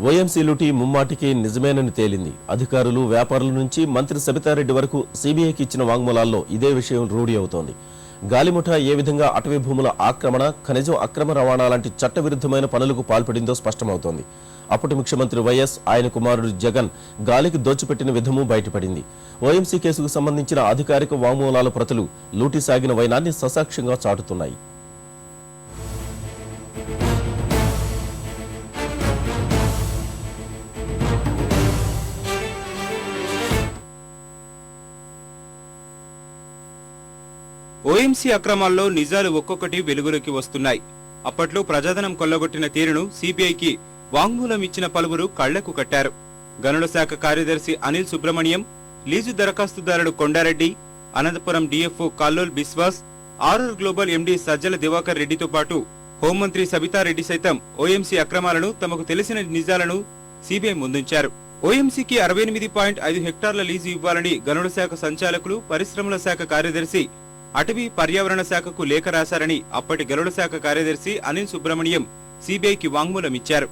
OMC ముమ్మాటికి నిజమేనని తేలింది. అధికారులు వ్యాపారుల నుంచి మంత్రి సబితారెడ్డి వరకు సీబీఐకి ఇచ్చిన వాంగ్మూలాల్లో ఇదే విషయం రూఢి అవుతోంది. గాలిముఠ ఏ విధంగా అటవీ భూముల ఆక్రమణ ఖనిజం అక్రమ రవాణా లాంటి చట్టవిరుద్ధమైన పనులకు పాల్పడిందో స్పష్టమవుతోంది. అప్పటి ముఖ్యమంత్రి వైఎస్ ఆయన కుమారుడు జగన్ గాలికి దోచిపెట్టిన విధము బయటపడింది. ఓఎంసీ కేసుకు సంబంధించిన అధికారిక వాంగ్మూలాల ప్రతులు లూటీ సాగిన వైనాన్ని ససాక్ష్యంగా చాటుతున్నాయి. ఓఎంసీ అక్రమాల్లో నిజాలు ఒక్కొక్కటి వెలుగులోకి వస్తున్నాయి. అప్పట్లో ప్రజాధనం కొల్లగొట్టిన తీరును సిబిఐకి వాంగ్మూలం ఇచ్చిన పలువురు కళ్ళకు కట్టారు. గనుల శాఖ కార్యదర్శి అనిల్ సుబ్రహ్మణ్యం లీజు దరఖాస్తుదారుడు కొండారెడ్డి అనంతపురం డిఎఫ్ఓ కల్లోల్ బిస్వాస్ ఆరూర్ గ్లోబల్ ఎండీ సజ్జల దివాకర్ రెడ్డితో పాటు హోంమంత్రి సబితారెడ్డి సైతం ఓఎంసీ అక్రమాలను తమకు తెలిసిన నిజాలను సిబిఐ ముందుంచారు. ఓఎంసీకి అరవై ఎనిమిది పాయింట్ ఐదు హెక్టార్ల లీజు ఇవ్వాలని గనుల శాఖ సంచాలకులు పరిశ్రమల శాఖ కార్యదర్శి అటవీ పర్యావరణ శాఖకు లేఖ రాశారని అప్పటి గనుల శాఖ కార్యదర్శి అనిల్ సుబ్రహ్మణ్యం సిబిఐకి వాంగ్మూలమిచ్చారు.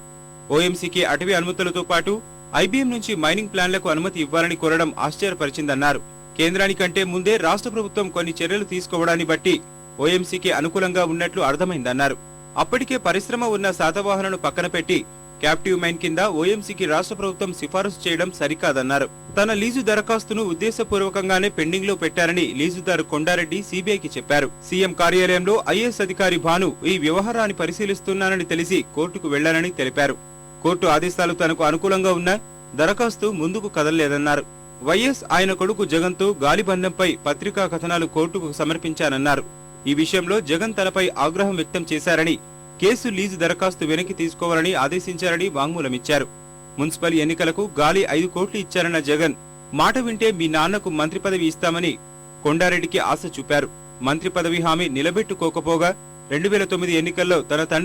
ఓఎంసీకి అటవీ అనుమతులతో పాటు ఐబీఎం నుంచి మైనింగ్ ప్లాన్లకు అనుమతి ఇవ్వాలని కోరడం ఆశ్చర్యపరిచిందన్నారు. కేంద్రానికంటే ముందే రాష్ట్ర ప్రభుత్వం కొన్ని చర్యలు తీసుకోవడాన్ని బట్టి ఓఎంసీకి అనుకూలంగా ఉన్నట్లు అర్థమైందన్నారు. అప్పటికే పరిశ్రమ ఉన్న శాతవాహనను పక్కన పెట్టి క్యాప్టివ్ మైన్ కింద ఓఎంసీకి రాష్ట్ర ప్రభుత్వం సిఫారసు చేయడం సరికాదన్నారు. తన లీజు దరఖాస్తును ఉద్దేశపూర్వకంగానే పెండింగ్లో పెట్టారని లీజుదారు కొండారెడ్డి సిబిఐకి చెప్పారు. సీఎం కార్యాలయంలో ఐఏఎస్ అధికారి భాను ఈ వ్యవహారాన్ని పరిశీలిస్తున్నానని తెలిసి కోర్టుకు వెళ్ళానని తెలిపారు. కోర్టు ఆదేశాలు తనకు అనుకూలంగా ఉన్నా దరఖాస్తు ముందుకు కదలలేదన్నారు. వైఎస్ ఆయన కొడుకు జగన్తో గాలిబంధంపై పత్రికా కథనాలు కోర్టుకు సమర్పించానన్నారు. ఈ విషయంలో జగన్ తనపై ఆగ్రహం వ్యక్తం చేశారని కేసు లీజు దరఖాస్తు వెనక్కి తీసుకోవాలని ఆదేశించారని వాంగ్మూలమిచ్చారు. మున్సిపల్ ఎన్నికలకు గాలి ఐదు కోట్లు ఇచ్చారన్న జగన్ మాట వింటే మీ నాన్నకు మంత్రి పదవి ఇస్తామని కొండారెడ్డికి ఆశ చూపారు. మంత్రి పదవి హామీ నిలబెట్టుకోకపోగా రెండు వేల తొమ్మిది ఎన్నికల్లో తన తండ్రి